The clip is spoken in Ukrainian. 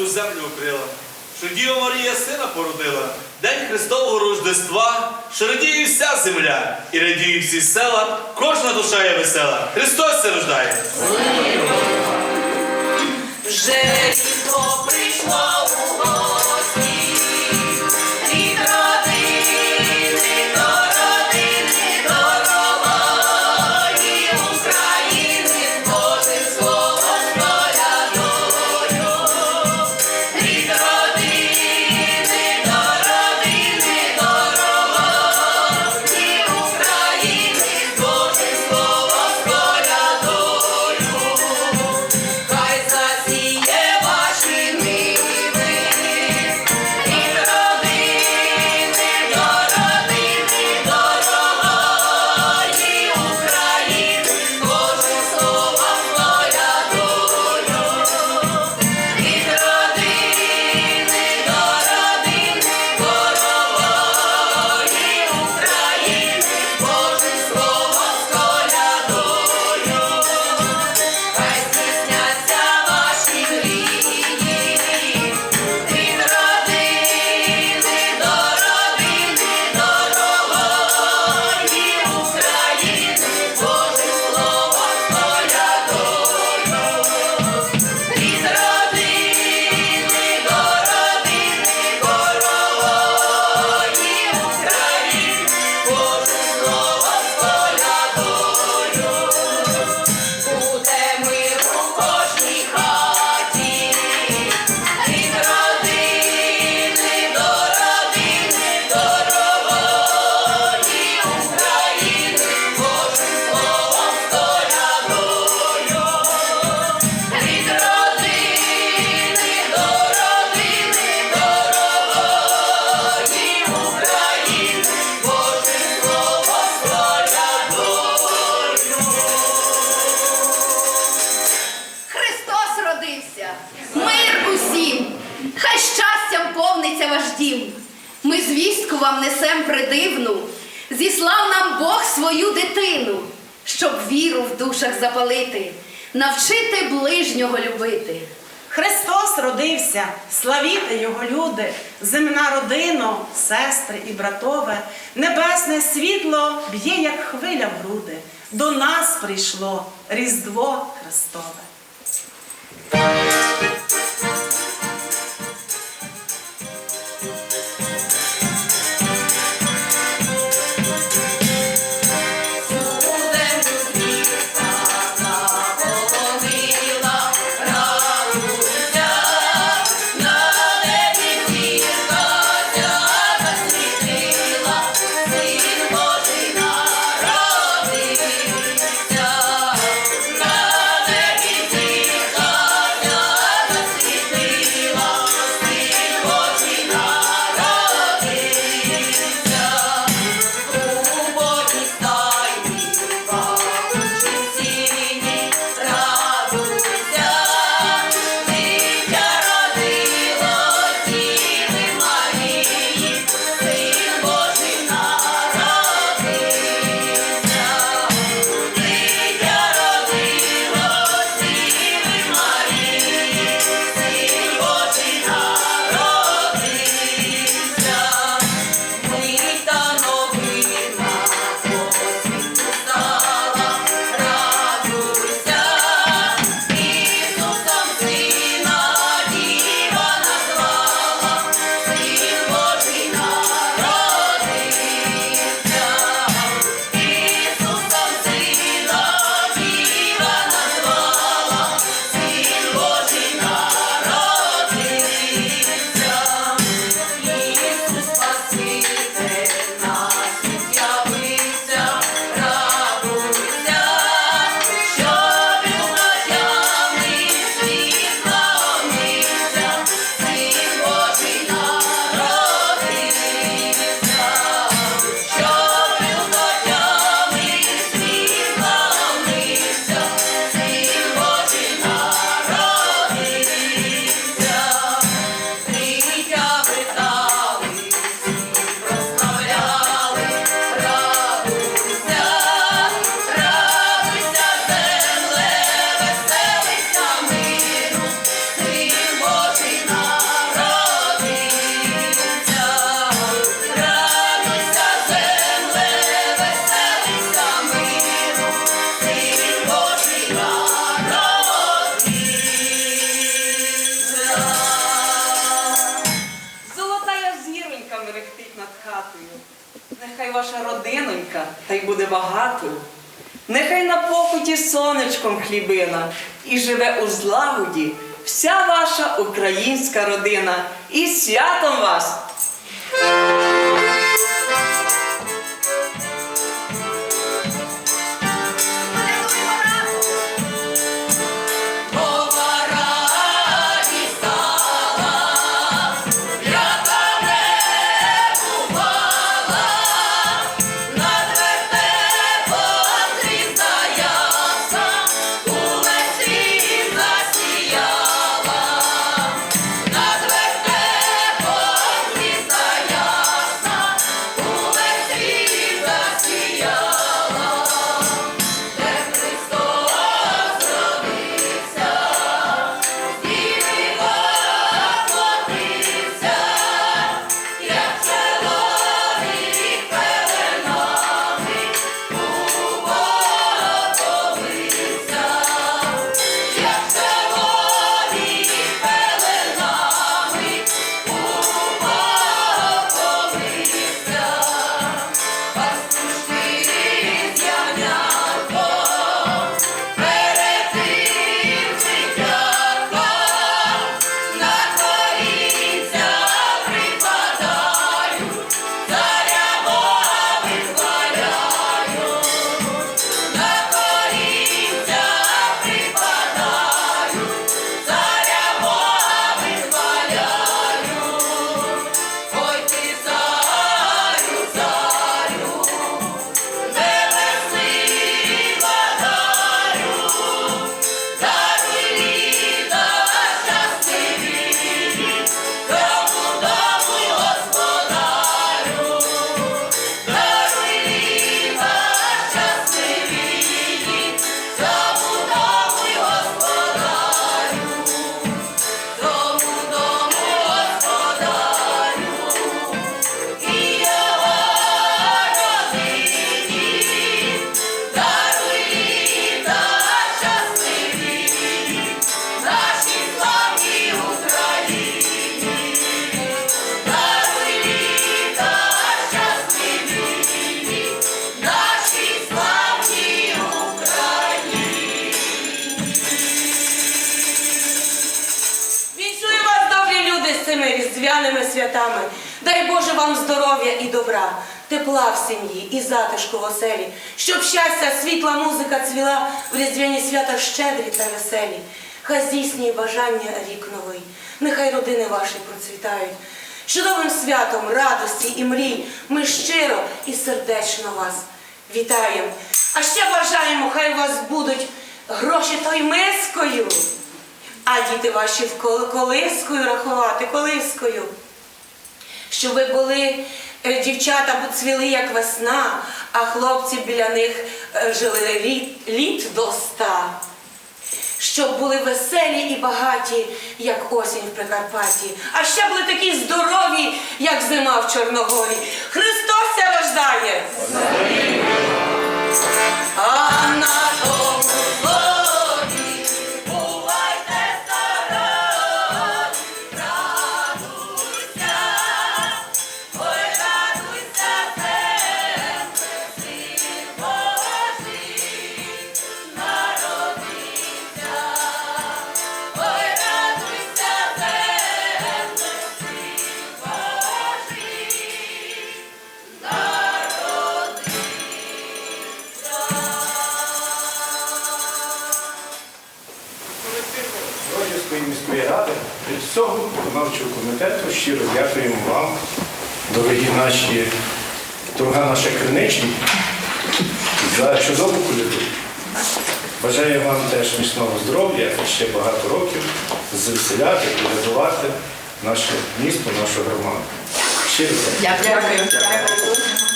царську землю укрила, що Діва Марія сина породила, День Христового Рождества, що радіє вся земля, і радіють всі села, кожна душа є весела. Христос це рождає. Вам несем придивну, зіслав нам Бог свою дитину, щоб віру в душах запалити, навчити ближнього любити. Христос родився, славіте Його люди, земна родина, сестри і братове, небесне світло б'є, як хвиля в груди. До нас прийшло Різдво Христове. ваша родинонька, та й буде багатою. Нехай на покуті сонечком хлібина і живе у злагоді вся ваша українська родина і святом вас! Цими різдвяними святами. Дай Боже вам здоров'я і добра, тепла в сім'ї і затишку в оселі, щоб щастя, світла, музика цвіла в різдвяні свята щедрі та веселі. Хай здійснює бажання рік новий, нехай родини ваші процвітають. Чудовим святом, радості і мрій ми щиро і сердечно вас вітаємо. А ще бажаємо, хай у вас будуть гроші той мискою. А діти ваші колискою рахувати, колискою. Щоб ви були е, дівчата бо цвіли, як весна, а хлопці біля них е, жили літ, літ до ста. Щоб були веселі і багаті, як осінь в Прикарпатті, а ще були такі здорові, як зима в Чорногорі. Христос ся рождає! А на тому щиро дякуємо вам, дорогі наші, дорога наша криничні, за чудову культуру. Бажаю вам теж міцного здоров'я, ще багато років звеселяти, колядувати наше місто, нашу громаду. Щиро дякую. Дякую. Дякую.